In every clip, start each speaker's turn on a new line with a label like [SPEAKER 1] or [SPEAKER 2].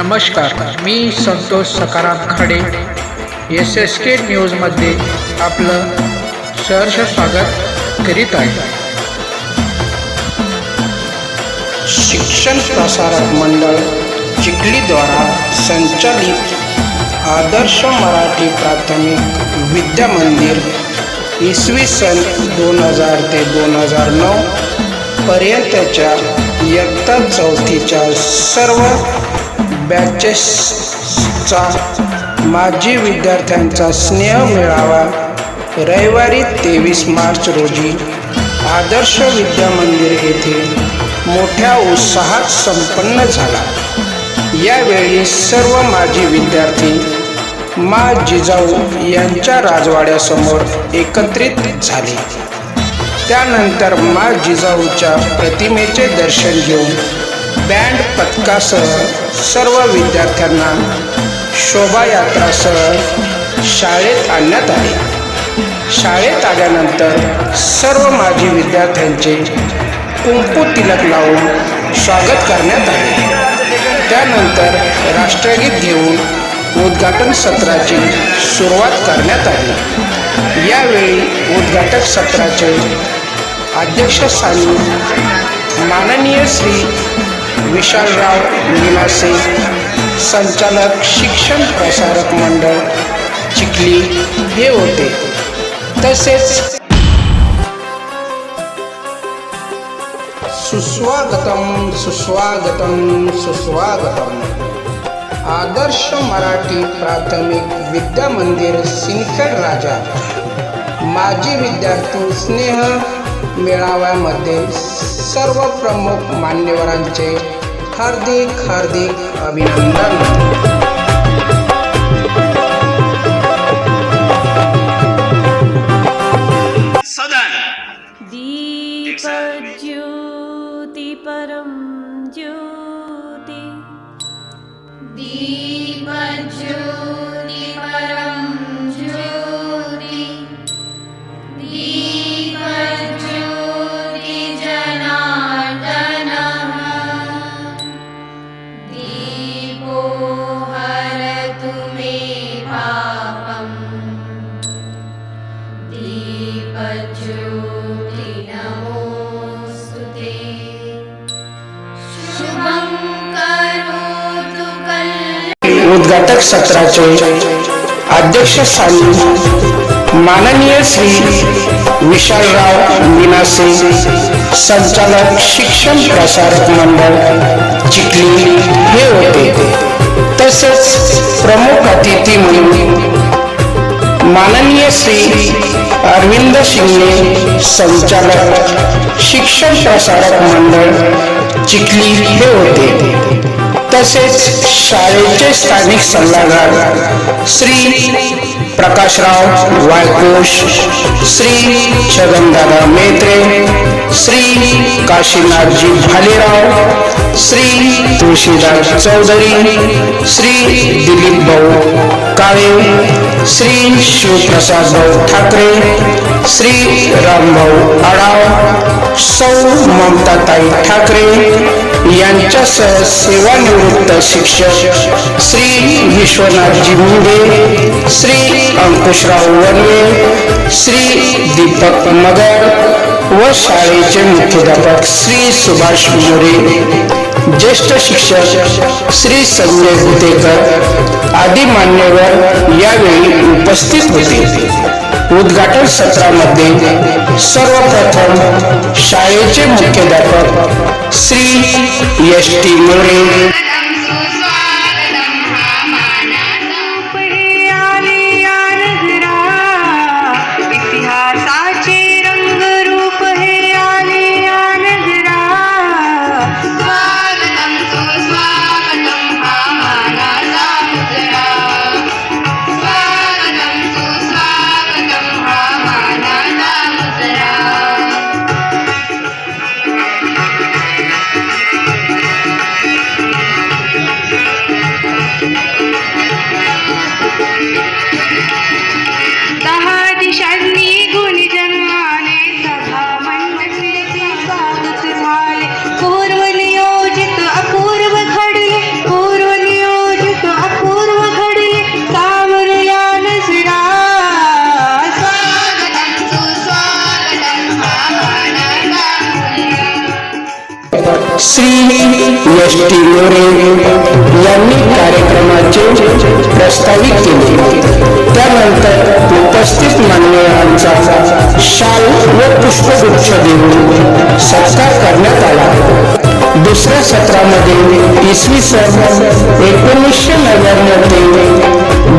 [SPEAKER 1] नमस्कार मी Santosh Sakharam Khade. S S K न्यूजमध्ये आपलं सहर्ष स्वागत करीत आहे.
[SPEAKER 2] शिक्षण प्रसारक मंडळ चिखलीद्वारा संचालित आदर्श मराठी प्राथमिक विद्या मंदिर इसवी सन दोन हजार ते दोन हजार नऊ पर्यंतच्या इयत्ता चौथीच्या सर्व बॅचेसचा माजी विद्यार्थ्यांचा स्नेह मिळावा रविवारी तेवीस मार्च रोजी आदर्श विद्या मंदिर येथे मोठ्या उत्साहात संपन्न झाला. यावेळी सर्व माजी विद्यार्थी मा जिजाऊ यांच्या राजवाड्यासमोर एकत्रित झाले. त्यानंतर मा जिजाऊच्या प्रतिमेचे दर्शन घेऊन बँड पथकासह सर्व विद्यार्थ्यांना शोभायात्रासह शाळेत आणण्यात आले. शाळेत आल्यानंतर सर्व माजी विद्यार्थ्यांचे कुंकू तिलक लावून स्वागत करण्यात आले. त्यानंतर राष्ट्रगीत घेऊन उद्घाटन सत्राची सुरुवात करण्यात आली. यावेळी उद्घाटक सत्राचे अध्यक्षस्थानी माननीय श्री विशालराव निनासे संचालक शिक्षण प्रसारक मंडळ चिखली हे होते. तसेच सुस्वागतम सुस्वागतम सुस्वागतम. आदर्श मराठी प्राथमिक विद्या मंदिर सिंदखेड राजा. माजी विद्यार्थी स्नेह मेळाव्यामध्ये सर्व प्रमुख मान्यवरांचे हार्दिक हार्दिक अभिनंदन उद्घाटक सत्राचे अध्यक्षस्थानी माननीय श्री विशालराव निनासे संचालक शिक्षण प्रसारक मंडळ चिखली हे होते. तसेच प्रमुख अतिथी म्हणून माननीय श्री अरविंद शिंदे संचालक शिक्षण प्रसारक मंडळ चिखली हे होते. तसेच शाळेचे स्थानिक सल्लागार श्री प्रकाशराव वायकोश श्री छगनदादा मेत्रे श्री काशीनाथजी भालेराव श्री ऋषीदास चौधरी श्री दिलीप भाऊ काळे श्री शिवप्रसाद भाऊ ठाकरे श्री रामभाऊ आडाव सौ ममताताई ठाकरे यांच्यासह सेवानिवृत्त शिक्षक श्री विश्वनाथजी मुंडे श्री अंकुशराव वनवे श्री दीपक मगर व शाळेचे मुख्याध्यापक श्री सुभाष मोरे. ज्येष्ठ शिक्षक श्री संजय गुतेकर आदी मान्यवर यावेळी उपस्थित होते. उद्घाटन सत्रामध्ये सर्वप्रथम शाळेचे मुख्याध्यापक
[SPEAKER 3] Shri S T More
[SPEAKER 2] Shri S T More यांनी कार्यक्रमाचे प्रस्तावित केले. त्यानंतर उपस्थित मान्यवरांचा शाल व पुष्पगुच्छ देऊन सत्कार करण्यात आला. दुसऱ्या सत्रामध्ये इसवी सन एकोणीसशे नव्याण्णव ते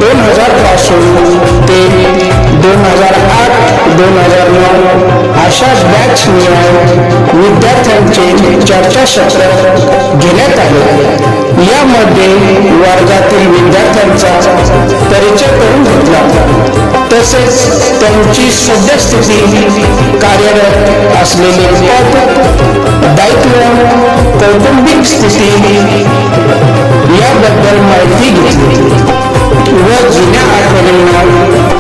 [SPEAKER 2] दोन हजारपासून ते दोन हजार आठ दोन हजार नऊ अशा बॅच निहाय विद्यार्थ्यांचे चर्चासत्र घेण्यात आले. यामध्ये वर्गातील विद्यार्थ्यांचा परिचय करून घेतला. तसेच त्यांची सद्यस्थिती कार्यरत असलेले पद दायित्व कौटुंबिक स्थिती याबद्दल माहिती घेतली. व जुन्या आठवणींना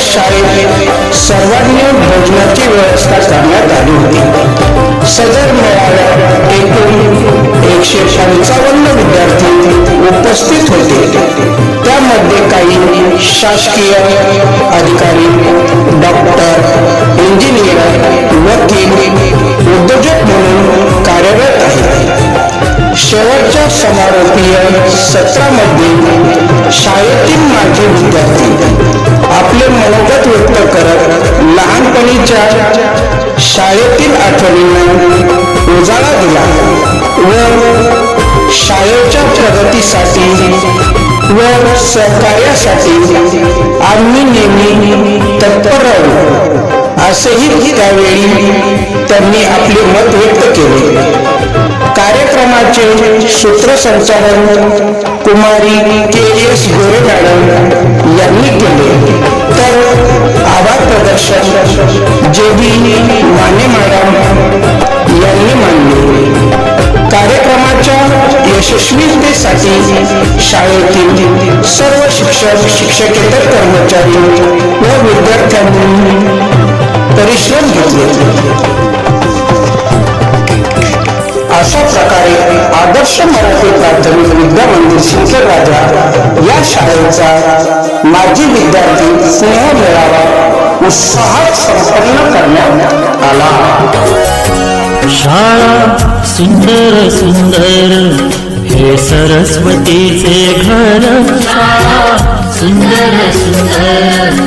[SPEAKER 2] शाळेत सर्वांनी भोजनाची व्यवस्था करण्यात आली होती. सदर मेळाव्यात एकूण एकशे पंचावन्न विद्यार्थी उपस्थित होते. त्यामध्ये काही शासकीय अधिकारी डॉक्टर इंजिनियर वकील उद्योजक म्हणून कार्यरत आहेत. शेवटच्या समारोपीय सत्रामध्ये शाळेतील माझे विद्यार्थी लहानपणीच्या शाळेतील आठवणींना उजाळा दिला व शाळेच्या प्रगतीसाठी व सहकार्यासाठी आम्ही नेहमी तत्पर राहू. असेही त्यावेळी त्यांनी आपले मत व्यक्त केले. कार्यक्रमाचे सूत्रसंचालन कुमारी के एस गोरे मॅडम यांनी केले. तर आभार प्रदर्शन माने मॅडम यांनी मानले. कार्यक्रमाच्या यशस्वीतेसाठी शाळेतील सर्व शिक्षक शिक्षकेतर कर्मचारी व विद्यार्थ्यांनी परिश्रम घेतले. आदर्श मराठी प्राथमिक विद्या मंदिर शिंदे राजा या शाळेचा माजी विद्यार्थी स्नेह मेळावा उत्साहात संपन्न करण्यात आला.
[SPEAKER 4] शाळा सुंदर सुंदर. हे सरस्वतीचे घर सुंदर सुंदर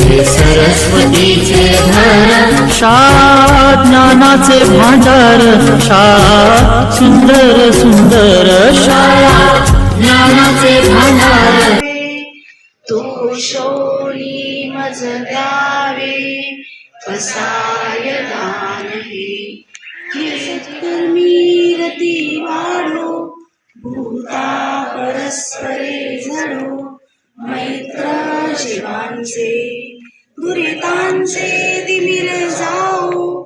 [SPEAKER 4] हे सरस्वतीचे घर शा ज्ञानाचे भांडार शाळा सुंदर सुंदर शाळा ज्ञानाचे भांडार.
[SPEAKER 3] तू शोरी मज द्यावे भूता परस्परे झडो मैत्र जीवांचे दुरितांचे दिमिर जाऊ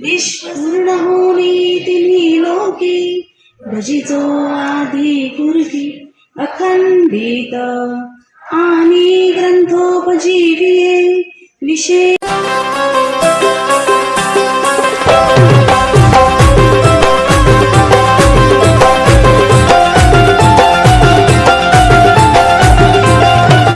[SPEAKER 3] विश्वपूर्ण होनी तिन्ही लोकी भजितो आधी कुर्की अखंडित. आणि ग्रंथोपजीविये विषय